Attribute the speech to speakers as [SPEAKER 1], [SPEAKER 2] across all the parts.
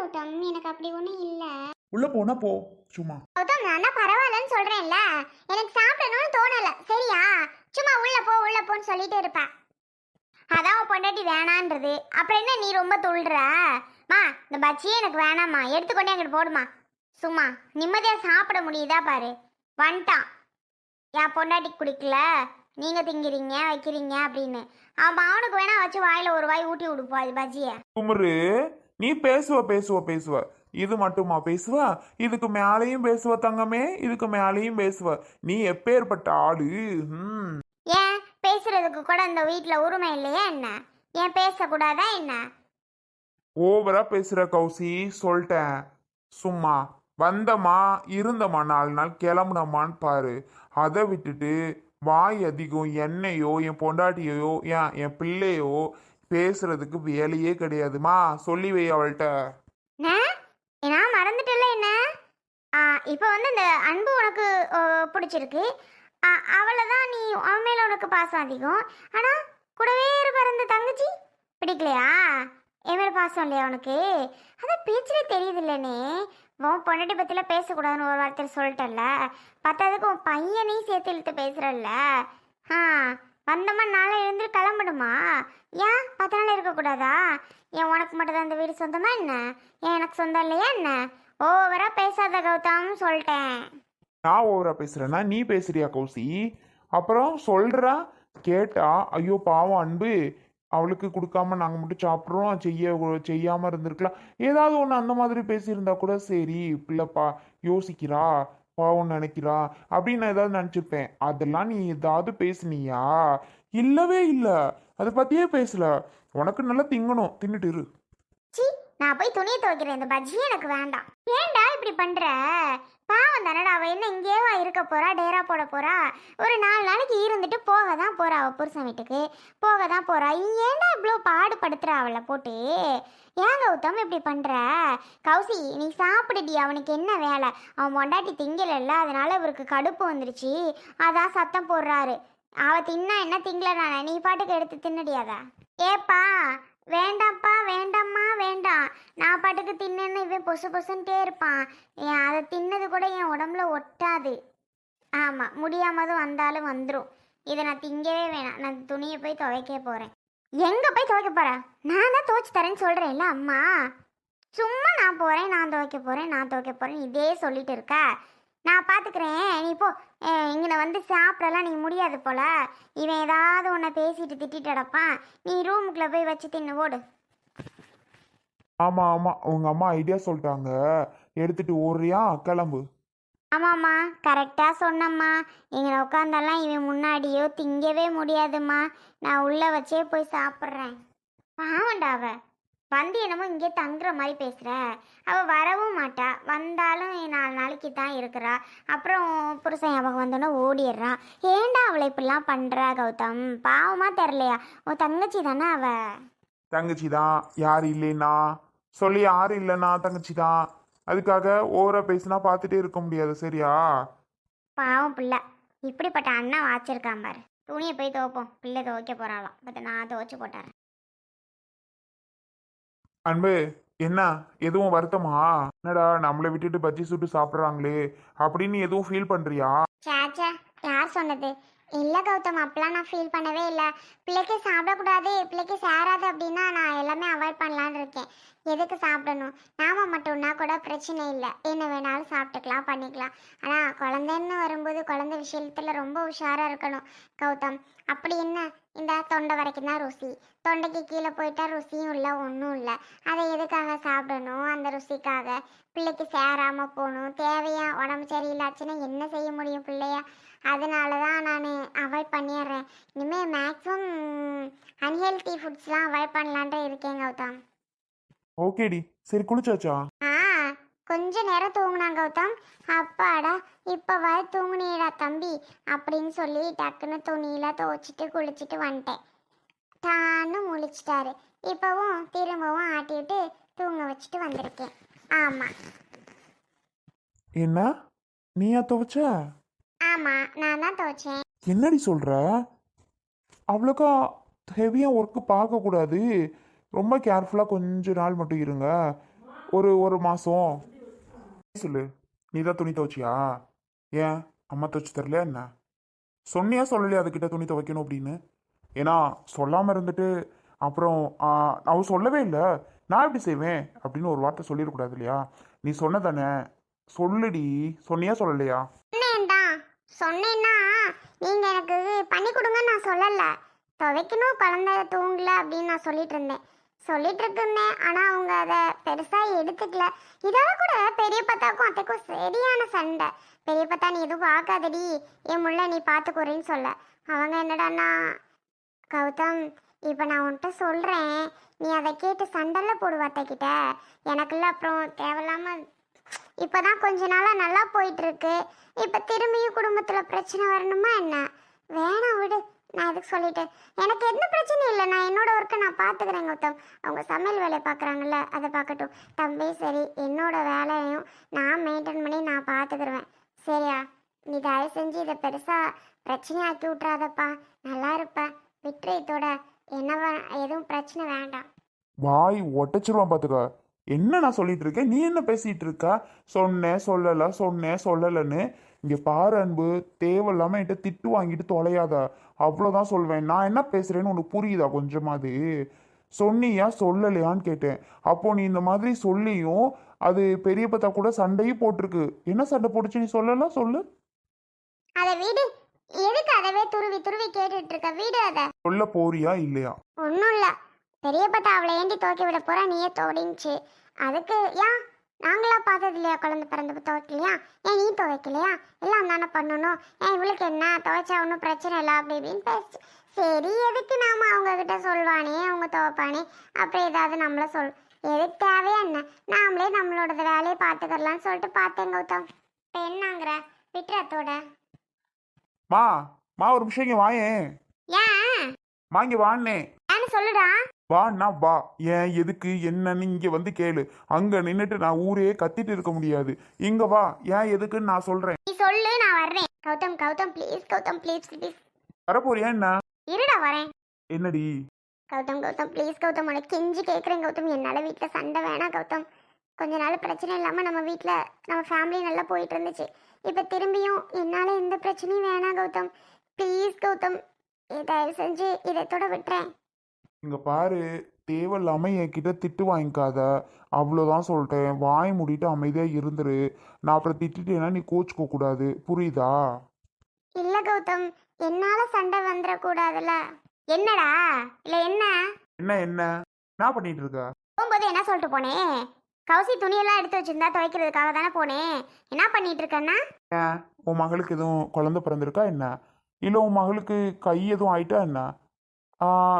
[SPEAKER 1] கௌதம் எனக்கு அப்படி ஒன்றும் இல்லை.
[SPEAKER 2] உள்ள போனா போ. சும்மா.
[SPEAKER 1] கௌதம் நான் தான் பரவாயில்லன்னு சொல்றேன்ல. எனக்கு சாப்பிடணும்னு தோணல. சரியா? சும்மா உள்ள போ உள்ள போன்னு சொல்லிட்டு இருப்பேன் அதான் உன் பொண்டாட்டி வேணான்றது. அப்புறம் என்ன நீ ரொம்ப துள்ளுற? மா இந்த பச்சியே எனக்கு வேணாம்மா. எடுத்துக்கொண்டே அங்கிட்டு போடுமா. சும்மா. நிம்மதியா சாப்பிட முடியுதா பாரு. வந்துட்டான். என் பொண்டாட்டி குடிக்கல. நீங்க திங்கிறீங்க வைக்கிறீங்க அப்படின்னு. அவன் அவனுக்கு வேணா வச்சு வாயில ஒரு வாய் ஊட்டி விடுப்போம் அது பஜ்ஜிய.
[SPEAKER 2] குமரு நீ பேசுவ பேசுவ பேசுவ. இது மட்டுமா பேசுவ? இதுக்கு மேலேயும் பேசுவ தங்கமே இதுக்கு மேலேயும் பேசுவ. நீ எப்பேற்பட்ட ஆளு? ம்
[SPEAKER 1] ஏன்? பேசுறதுக்கு கூட இந்த வீட்ல உரிமை இல்லையா என்ன? ஏன் பேசக்கூடாதா என்ன?
[SPEAKER 2] ஓவரா பேசுற கௌசி சொல்லிட்டேன். சும்மா வந்தமா இருந்தமா நாலு நாள் கிளம்புனமான்னு பாரு. அதை விட்டுட்டு வாய் அதிகம் என்னையோ என் பொண்டாட்டியோ ஏன் என் பிள்ளையோ பேசுறதுக்கு வேலையே கிடையாதுமா. சொல்லி வை அவள்கிட்ட
[SPEAKER 1] நான் மறந்துட்டல என்ன? ஆ, இப்போ வந்து இந்த அன்பு உனக்கு பிடிச்சிருக்கு. அவளை தான் நீ அவன் மேல உனக்கு பாசம் அதிகம். ஆனா கூடவே இருப்பார் தங்கச்சி? பிடிக்கலையா? என் மேல பாசம் இல்லையா உனக்கு? அதான் பேச்சிலே தெரியுது இல்லைனே உன் பொண்டாட்டி பத்திலாம் பேசக்கூடாதுன்னு ஒரு வார்த்தை சொல்லிட்டல பத்தாவதுக்கு உன் பையனையும் சேர்த்து இழுத்து பேசுறல்ல ஆ. வந்தம்மா நாளை எழுந்து கிளம்பணுமா? ஏன் பத்து நாள் இருக்கக்கூடாதா? ஏன் உனக்கு மட்டும் தான் இந்த வீடு சொந்தமா என்ன? ஏன் எனக்கு சொந்தம் இல்லையா என்ன? ஓவரா பேசாத கௌதம் சொல்லிட்டேன்.
[SPEAKER 2] நான் ஓவரா பேசுறேன்னா நீ பேசுறியா கௌசி? அப்புறம் சொல்றா கேட்டா ஐயோ பாவம் அன்பு அவளுக்கு கொடுக்காம நாங்கள் மட்டும் சாப்பிட்றோம் செய்ய செய்யாமல் இருந்திருக்கலாம். ஏதாவது ஒன்று அந்த மாதிரி பேசியிருந்தா கூட சரி பிள்ளைப்பா யோசிக்கிறா. பாவம் நினைக்கிறா அப்படின்னு நான் ஏதாவது நினச்சிருப்பேன் அதெல்லாம் நீ ஏதாவது பேசுனியா? இல்லவே இல்லை. அதை பற்றியே பேசல. உனக்கு நல்லா திங்கணும். தின்னுட்டு இரு.
[SPEAKER 1] நான் போய் துணியை துவைக்கிறேன். இந்த பஜ்ஜி எனக்கு வேண்டாம். ஏன்டா இப்படி பண்ற? பாவம் தானடா அவ என்ன இங்கேவா இருக்க போறா டேரா போட போறா? ஒரு நாலு நாளைக்கு இருந்துட்டு போக தான் போறா அவ புருஷன் வீட்டுக்கு. போக தான் போறா. நீ ஏன்டா இவ்வளோ பாடுபடுத்துறா அவளை போட்டு? ஏன் கௌதம் இப்படி பண்ணுற கௌசி நீ சாப்பிடுடி அவனுக்கு என்ன வேலை? அவன் பொண்டாட்டி திங்கலல்ல அதனால இவருக்கு கடுப்பு வந்துருச்சு. அதான் சத்தம் போடுறாரு. அவள் தின்னா என்ன திங்கலனானே நீ பாட்டுக்கு எடுத்து தின்னுடியாதா ஏப்பா வேண்டாம்ப்பா வேண்டாம்மா வேண்டாம். நான் பாட்டுக்கு தின்னேன்னு இவன் பொசு பொசுன்ட்டே இருப்பான். ஏன் அதை தின்னது கூட என் உடம்புல ஒட்டாது. ஆமாம் முடியாமதும் வந்தாலும் வந்துடும் இதை நான் திங்கவே வேணாம். நான் துணியை போய் துவைக்க போகிறேன் எங்கே போய் துவைக்க போற? நான் தான் துவைச்சு தரேன்னு சொல்றேன்ல அம்மா. சும்மா நான் போகிறேன் நான் துவைக்க போகிறேன் நான் துவைக்க போகிறேன் இதே சொல்லிட்டு இருக்க. நான் பார்த்துக்கிறேன் நீ இப்போ இங்கே வந்து சாப்பிடலாம் நீ முடியாது போல. இவன் ஏதாவது உன்னை பேசிட்டு திட்டிட்டு அடப்பான் நீ ரூமுக்குள்ளே போய் வச்சு தின்னு ஓடு.
[SPEAKER 2] ஆமா ஆமா. உங்க அம்மா ஐடியா சொல்லிட்டாங்க. எடுத்துட்டு ஓடுறியா? கிளம்பு.
[SPEAKER 1] ஆமாம்மா கரெக்டாக சொன்னம்மா. எங்களை உட்காந்தெல்லாம் இவன் முன்னாடியோ திங்கவே முடியாதும்மா. நான் உள்ளே வச்சே போய் சாப்பிட்றேன். பாவண்டா அவ. வந்து என்னமோ இங்கே தங்குற மாதிரி பேசுகிற அவள் வரவும் மாட்டா. வந்தாலும் நாலு நாளைக்கு தான் இருக்கிறா. அப்புறம் புருஷன் ஞாபகம் வந்தோன்னே ஓடிடுறா. ஏண்டா அவளை இப்படிலாம் பண்ணுறா கௌதம்? பாவமாக தெரிலையா? உன் தங்கச்சி தானே அவ.
[SPEAKER 2] தங்கச்சி தான். யார் இல்லைன்னா? சொல்லி யார் இல்லைன்னா தங்கச்சி தான். அதுக்காக ஓவரா பேசினா பார்த்துட்டே இருக்க முடியாது சரியா?
[SPEAKER 1] பாவம் பிள்ளை. இப்படிப்பட்ட அண்ணன் வாச்சிருக்கான் பாரு. துணியை போய் துவைப்போம். பிள்ளை துவைக்க போறாளாம். பட் நான் துவைச்சு போட்டுறேன்
[SPEAKER 2] அன்பு என்ன? எதுவும் வருத்தமா? என்னடா நம்மளை விட்டுட்டு பஜ்ஜி சுட்டு சாப்பிட்றாங்களே. அப்படின்னு எதுவும் ஃபீல் பண்றியா?
[SPEAKER 1] யார் சொன்னது? இல்லை கௌதம் அப்பெல்லாம் நான் ஃபீல் பண்ணவே இல்லை. பிள்ளைக்கு சாப்பிடக்கூடாது பிள்ளைக்கு சேராது அப்படின்னா நான் எல்லாமே அவாய்ட் பண்ணலான்னு இருக்கேன். எதுக்கு சாப்பிடணும்? நாம மட்டும்னா கூட பிரச்சனை இல்லை. என்ன வேணாலும் சாப்பிட்டுக்கலாம் பண்ணிக்கலாம். ஆனால் குழந்தைன்னு வரும்போது குழந்தை விஷயத்தில் ரொம்ப உஷாராக இருக்கணும். கௌதம் அப்படி என்ன? இந்த தொண்டை வரைக்கும் தான் ருசி. தொண்டைக்கு கீழே போயிட்டா ருசியும் இல்லை ஒன்றும் இல்லை. அதை எதுக்காக சாப்பிடணும்? அந்த ருசிக்காக. பிள்ளைக்கு சேராமல் போகணும். தேவையா? உடம்பு சரியில்லாச்சுன்னா என்ன செய்ய முடியும் பிள்ளையா? அதனால தான் நான் அவாய்ட் பண்ணிடுறேன். இனிமேல் மேக்ஸிமம் அன்ஹெல்த்தி ஃபுட்ஸ்லாம் அவாய்ட் பண்ணலான்ட்டு இருக்கேன் கௌதம்.
[SPEAKER 2] ஓகேடி சரி குளிச்சாச்சா?
[SPEAKER 1] ஆ கொஞ்ச நேரம் தூங்குனான் கௌதம். அப்பாடா இப்போ வர தூங்குனியடா தம்பி அப்படின்னு சொல்லி டக்குன்னு துணியெல்லாம் துவைச்சிட்டு குளிச்சுட்டு வந்துட்டேன். டான்னு முழிச்சிட்டாரு. இப்போவும் திரும்பவும் ஆட்டி விட்டு தூங்க வச்சுட்டு வந்திருக்கேன். ஆமாம்
[SPEAKER 2] என்ன? நீயா துவைச்ச?
[SPEAKER 1] ஆமா நான் தான் துவைச்சேன்.
[SPEAKER 2] என்னடி சொல்ற? அவ்வளோக்கா ஹெவியாக ஒர்க்கு பார்க்கக்கூடாது ரொம்ப கேர்ஃபுல்லாக கொஞ்ச நாள் மட்டும் இருங்க. ஒரு ஒரு மாதம் சொல்லு நீ தான் துணி துவைச்சியா? ஏன்? அம்மா துவைச்சி தரலையா என்ன? சொன்னியா சொல்லலையா அதுக்கிட்ட துணி துவைக்கணும் அப்படின்னு? ஏன்னா சொல்லாமல் இருந்துட்டு அப்புறம் அவன் சொல்லவே இல்லை. நான் எப்படி செய்வேன்? அப்படின்னு ஒரு வார்த்தை சொல்லிடக்கூடாது இல்லையா? நீ சொன்னதானே? சொல்லுடி. சொன்னியா சொல்லலையா?
[SPEAKER 1] சொன்னேன்னா நீங்க எனக்கு பண்ணி கொடுங்க நான் சொல்லல. துவைக்கணும் குழந்தை தூங்கல அப்படின்னு நான் சொல்லிட்டு இருந்தேன். சொல்லிட்டு இருந்தேன் ஆனா அவங்க அதை பெருசா எடுத்துக்கல. இதால கூட பெரிய பத்தாக்கும் அத்தைக்கும் சரியான சண்டை. பெரிய பத்தா நீ எதுவும் பார்க்காதடி. என் முள்ள நீ பார்த்துக்குறேன்னு சொல்ல. அவங்க என்னடான்னா கௌதம் இப்போ நான் உன்கிட்ட சொல்கிறேன் நீ அதை கேட்டு சண்டையில் போடுவாத்த கிட்ட எனக்குள்ள அப்புறம் தேவையில்லாமல் இப்போ தான் கொஞ்ச நாளாக நல்லா போயிட்டுருக்கு. இப்போ திரும்பியும் குடும்பத்தில் பிரச்சனை வரணுமா என்ன? வேணாம் விடு. நான் எதுக்கு சொல்லிட்டேன்? எனக்கு எந்த பிரச்சனையும் இல்லை. நான் என்னோட ஒர்க்கை நான் பார்த்துக்கிறேன் கௌதம். அவங்க சமையல் வேலையை பார்க்குறாங்கல்ல அதை பார்க்கட்டும். தம்பி சரி என்னோட வேலையையும் நான் மெயின்டைன் பண்ணி நான் பார்த்துக்கிருவேன் சரியா? நீ தயவு செஞ்சு இதை பெருசாக பிரச்சனையாக்கி விட்றாதப்பா நல்லா இருப்பேன் விட்டுரு இதோட. என்ன எதுவும் பிரச்சனை வேண்டாம்.
[SPEAKER 2] வாய் ஒட்டச்சிருவான் பார்த்துக்க என்ன நான் சொல்லிட்டு இருக்கேன்? நீ என்ன பேசிட்டு இருக்கா? சொன்னேன் சொல்லல சொன்னேன் சொல்லலன்னு. இங்க பாரு அன்பு தேவையில்லாம என்கிட்ட திட்டு வாங்கிட்டு தொலையாத. அவ்வளோதான் சொல்வேன். நான் என்ன பேசுறேன்னு உனக்கு புரியுதா கொஞ்சமாது சொன்னியா? சொல்லலையான்னு கேட்டேன். அப்போ நீ இந்த மாதிரி சொல்லியும் அது பெரிய பத்தா கூட சண்டையும் போட்டிருக்கு. என்ன சண்டை போட்டுச்சு நீ சொல்லலாம் சொல்லு.
[SPEAKER 1] அதை வீடு. எதுக்கு அதவே துருவி துருவி கேட்டுட்டு இருக்க? வீடு அதை.
[SPEAKER 2] சொல்ல போறியா இல்லையா?
[SPEAKER 1] ஒன்றும் இல்லை. பெரிய பத்தா அவளை ஏண்டி துவைக்க விட போறா. நீயே தோடிஞ்சி அதுக்கு ஏன் நாங்களா பார்த்தது இல்லையா குழந்தை பிறந்து துவைக்கலையா? ஏன் நீ துவைக்கலையா? எல்லாம் தானே பண்ணணும். ஏன் இவளுக்கு என்ன? துவைச்சா ஒன்றும் பிரச்சனை இல்லை அப்படி இப்படின்னு பேசு சரி எதுக்கு நாம அவங்க கிட்ட சொல்வானே அவங்க துவைப்பானே? அப்புறம் ஏதாவது நம்மள சொல் எதுக்கு தேவையா என்ன? நாமளே நம்மளோட வேலையை பார்த்துக்கறலாம்னு சொல்லிட்டு பார்த்தேன் கௌதம். இப்போ என்னங்கிற? விட்டுறத்தோட
[SPEAKER 2] மா மா ஒரு விஷயம் இங்க வாயேன்.
[SPEAKER 1] ஏன்?
[SPEAKER 2] இங்க வான்னே.
[SPEAKER 1] ஏன்னு சொல்லுடா.
[SPEAKER 2] வான்னா வா. ஏன் எதுக்கு என்னன்னு இங்க வந்து கேளு. அங்க நின்னுட்டு நான் ஊரே கத்திட்டு இருக்க முடியாது. இங்க வா. ஏன் எதுக்குன்னு நான் சொல்றேன்.
[SPEAKER 1] நீ சொல்லு நான் வர்றேன். Gautham Gautham please Gautham please please
[SPEAKER 2] வரப்போறியா என்ன?
[SPEAKER 1] இருடா வரேன்.
[SPEAKER 2] என்னடி?
[SPEAKER 1] கௌதம் கௌதம் ப்ளீஸ் கௌதம் உனக்கு கெஞ்சி கேட்குறேன் கௌதம். என்னால் வீட்டில் சண்டை வேணாம் கௌதம். கொஞ்ச நாள் பிரச்சனை இல்லாமல் நம்ம வீட்டில் நம்ம ஃபேமிலி நல்லா போயிட்டு இருந்துச்சு. இப்போ திரும்பியும் என்னால் எந்த பிரச்சனையும் வேணாம் கௌதம். ப்ளீஸ் கௌதம் தயவு செஞ்சு இதத்தோட விட்டுறேன்.
[SPEAKER 2] இங்க பாரு தேவையில்லாம என்கிட்ட திட்டு வாங்கிக்காத. அவ்வளோதான் சொல்லிட்டேன். வாய் மூடிட்டு அமைதியா இருந்துரு. நான் அப்புறம் திட்டிட்டேன்னா நீ கோச்சுக்க கூடாது. புரியுதா?
[SPEAKER 1] இல்லை கௌதம். என்னால் சண்டை வந்துடக்கூடாதுல்ல என்னடா? இல்லை என்ன?
[SPEAKER 2] என்ன என்ன? என்ன பண்ணிட்டு இருக்க?
[SPEAKER 1] போகும்போது என்ன சொல்லிட்டு போனேன் கௌசி துணியெல்லாம் எடுத்து வச்சிருந்தா துவைக்கிறதுக்காக தானே போனேன் என்ன பண்ணிட்டு இருக்கேன்னா
[SPEAKER 2] ஏன்? உன் மகளுக்கு எதுவும் குழந்தை பிறந்திருக்கா என்ன? இல்லை உன் மகளுக்கு கை எதுவும் ஆயிட்டா என்ன?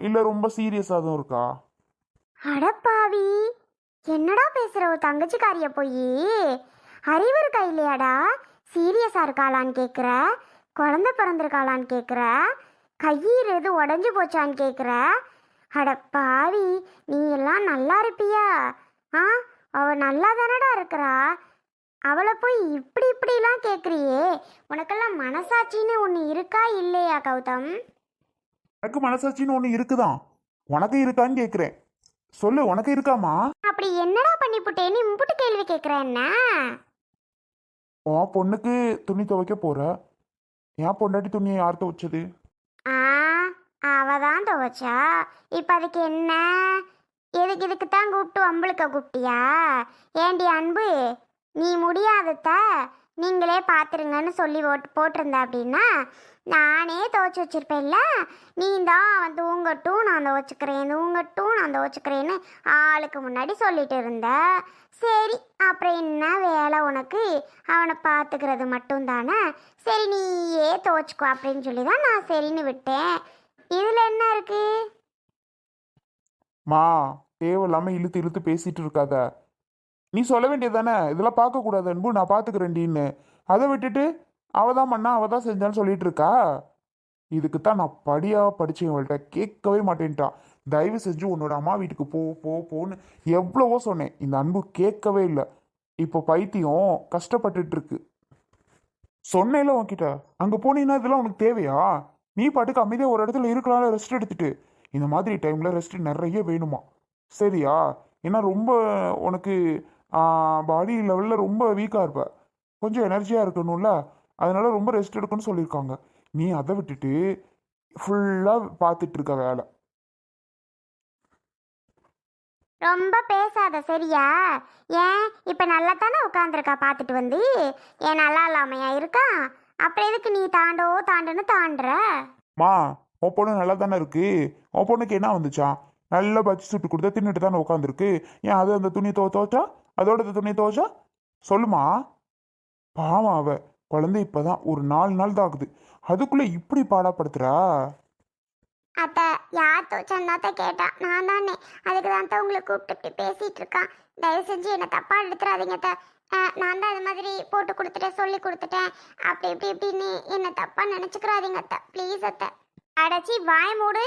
[SPEAKER 2] இல்ல ரொம்ப சீரியஸாக அதுவும் இருக்கா?
[SPEAKER 1] அடப்பாவி என்னடா பேசுற உன் தங்கச்சிக்காரிய போய்? அறிவு இருக்கா இல்லையாடா? சீரியஸா இருக்காளான்னு கேக்குற? குழந்தை பிறந்திருக்காளான்னு கேக்குற? கையீர் எது உடஞ்சு போச்சான்னு கேக்குற? அடப்பாவி நீ எல்லாம் நல்லா இருப்பியா? ஆ அவ நல்லா தானடா இருக்கிறா? அவளை போய் இப்படி இப்படிலாம் கேட்குறியே உனக்கெல்லாம் மனசாட்சின்னு ஒன்று இருக்கா இல்லையா கௌதம்?
[SPEAKER 2] எனக்கு மனசாட்சின்னு ஒன்று இருக்குதான் உனக்கு இருக்கான்னு கேட்குறேன் சொல்லு உனக்கு இருக்காமா?
[SPEAKER 1] அப்படி என்னடா பண்ணிப்புட்டேன்னு இம்புட்டு கேள்வி கேட்குற என்ன?
[SPEAKER 2] உன் பொண்ணுக்கு துணி துவைக்க போற? என் பொண்டாட்டி துணியை யார் துவைச்சது?
[SPEAKER 1] ஆ அவ தான் துவைச்சா. இப்போ அதுக்கு என்ன? எதுக்கு இதுக்கு தான் கூப்பிட்டு அம்பளுக்க கூப்பிட்டியா? ஏண்டி அன்பு நீ முடியாதத நீங்களே பார்த்துருங்கன்னு சொல்லி போட்டு போட்டிருந்த அப்படின்னா நானே துவைச்சி வச்சிருப்பேன்ல. நீ தான் அவன் தூங்கட்டும் நான் துவச்சிக்கிறேன் தூங்கட்டும் நான் துவச்சிக்கிறேன்னு ஆளுக்கு முன்னாடி சொல்லிட்டு இருந்த. சரி அப்புறம் என்ன வேலை உனக்கு? அவனை பார்த்துக்கிறது மட்டும் தானே சரி நீயே துவச்சிக்கோ அப்படின்னு சொல்லி தான் நான் சரின்னு விட்டேன். இதில் என்ன இருக்கு?
[SPEAKER 2] மா தேவையில்லாமல் இழுத்து இழுத்து பேசிட்டு இருக்காத. நீ சொல்ல வேண்டியது தானே? இதெல்லாம் பார்க்கக்கூடாது அன்பு. நான் பார்த்துக்கிறேன்டின்னு அதை விட்டுட்டு அவ தான் பண்ணா அவ தான் செஞ்சான்னு சொல்லிட்டு இருக்கா இதுக்கு தான் நான் படியா படிச்சேன் இவள்கிட்ட கேட்கவே மாட்டேன்ட்டான் தயவு செஞ்சு உன்னோட அம்மா வீட்டுக்கு போ போ போன்னு எவ்வளவோ சொன்னேன். இந்த அன்பு கேட்கவே இல்லை. இப்போ பைத்தியம் கஷ்டப்பட்டுட்டு இருக்கு சொன்னேல உன்கிட்ட. அங்கே போனீங்கன்னா இதெல்லாம் உனக்கு தேவையா? நீ பாட்டுக்கு அமைதியாக ஒரு இடத்துல இருக்கலாம் ரெஸ்ட் எடுத்துட்டு. இந்த மாதிரி டைமில் ரெஸ்ட் நிறைய வேணுமா? சரியா? ஏன்னா ரொம்ப உனக்கு பாடி லெவலில் ரொம்ப வீக்காக இருப்ப. கொஞ்சம் எனர்ஜியாக இருக்கணும்ல? அதனால ரொம்ப ரெஸ்ட் எடுக்கணும்னு சொல்லியிருக்காங்க. நீ அதை விட்டுட்டு ஃபுல்லாக பார்த்துட்டு இருக்க வேலை.
[SPEAKER 1] ரொம்ப பேசாத சரியா? ஏன்? இப்போ நல்லா தானே உட்காந்துருக்கா பார்த்துட்டு வந்து? ஏன் நல்லா இல்லாமையா இருக்கா? அப்புறம் எதுக்கு நீ தாண்டோ தாண்டுன்னு தாண்டுற?
[SPEAKER 2] மா உன் பொண்ணு நல்லா தானே இருக்கு? உன் பொண்ணுக்கு என்ன வந்துச்சான் நல்லா பச்சி சுட்டு கொடுத்தா தின்னுட்டு தானே உட்காந்துருக்கு ஏன் அது அந்த துணி துவ துவச்சா? அதோட துணி துவச்சா? சொல்லுமா. பாவம் அவ. குழந்தை இப்பதான் ஒரு நாலு நாள் தான் ஆகுது. அதுக்குள்ள இப்படி பாடாப்படுத்துறா?
[SPEAKER 1] அத்தை யார் தோச்சந்தாத்த கேட்டா நான் தானே. அதுக்கு தான் உங்களை கூப்பிட்டு பேசிட்டு இருக்கான். தயவு செஞ்சு என்னை தப்பா எடுத்துறாதீங்க நான் தான் அது மாதிரி போட்டு கொடுத்துட்டேன் சொல்லி கொடுத்துட்டேன். அப்படி இப்படி இப்படின்னு என்னை தப்பா நினச்சிக்கிறாதீங்க அத்தை. ப்ளீஸ் அத்தை. அடைச்சி வாய் மூடு.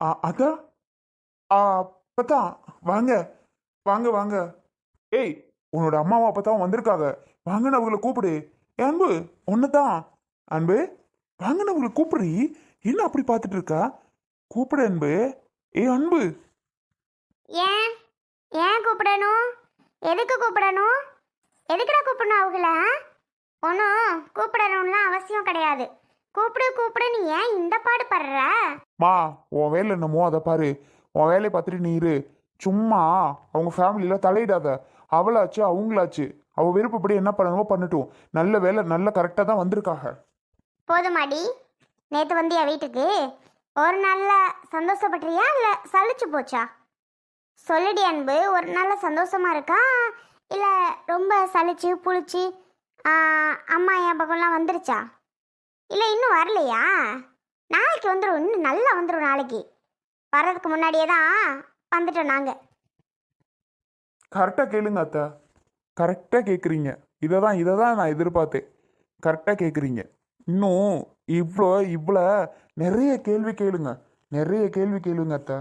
[SPEAKER 2] ஆ, அதான் ஆ, அப்பதான். வாங்க. வாங்க வாங்க. ஏய் உன்னோட அம்மாவும் அப்பதான் வந்திருக்காங்க. வாங்கன்னு அவங்கள கூப்பிடு. ஏ அன்பு ஒன்னுதான் அன்பு வாங்கன்னு அவங்கள கூப்பிடு என்ன அப்படி பார்த்துட்டு இருக்கா கூப்பிடு அன்பு. ஏ அன்பு.
[SPEAKER 1] ஏன் ஏன் கூப்பிடணும்? எதுக்கு கூப்பிடணும்? எதுக்குடா கூப்பிடணும் அவங்கள? ஒன்றும் கூப்பிடணும்லாம் அவசியம் கிடையாது. கூப்பிடு கூப்பிடுன்னு ஏன் இந்த பாடு படுற?
[SPEAKER 2] மா உன் வேலை என்னமோ அதை பாரு. உன் வேலையை பார்த்துட்டு நீ இரு. சும்மா அவங்க ஃபேமிலியில் தலையிடாத. அவளாச்சு அவங்களாச்சு. அவ விருப்பப்படி என்ன பண்ணணுமோ பண்ணட்டும் நல்ல வேலை நல்ல கரெக்டாக தான் வந்திருக்காங்க
[SPEAKER 1] போதுமாடி நேற்று வந்தியா வீட்டுக்கு ஒரு நாள்ல சந்தோஷப்பட்டுறியா இல்லை சலிச்சு போச்சா? சொல்லுடி அன்பு ஒரு நாள்ல சந்தோஷமா இருக்கா? இல்லை ரொம்ப சலிச்சு புளிச்சு அம்மா ஞாபகம்லாம் வந்துருச்சா? இல்லை இன்னும் வரலையா? நாளைக்கு வந்துடும் இன்னும் நல்லா வந்துடும் நாளைக்கு. வர்றதுக்கு முன்னாடியே தான் வந்துட்டோம் நாங்கள்
[SPEAKER 2] கரெக்டாக கேளுங்க அத்தை. கரெக்டாக கேட்குறீங்க இதை தான் இதை தான் நான் எதிர்பார்த்தேன் கரெக்டாக கேட்குறீங்க இன்னும் இவ்வளோ இவ்வளோ நிறைய கேள்வி கேளுங்க. நிறைய கேள்வி கேளுங்க அத்தை.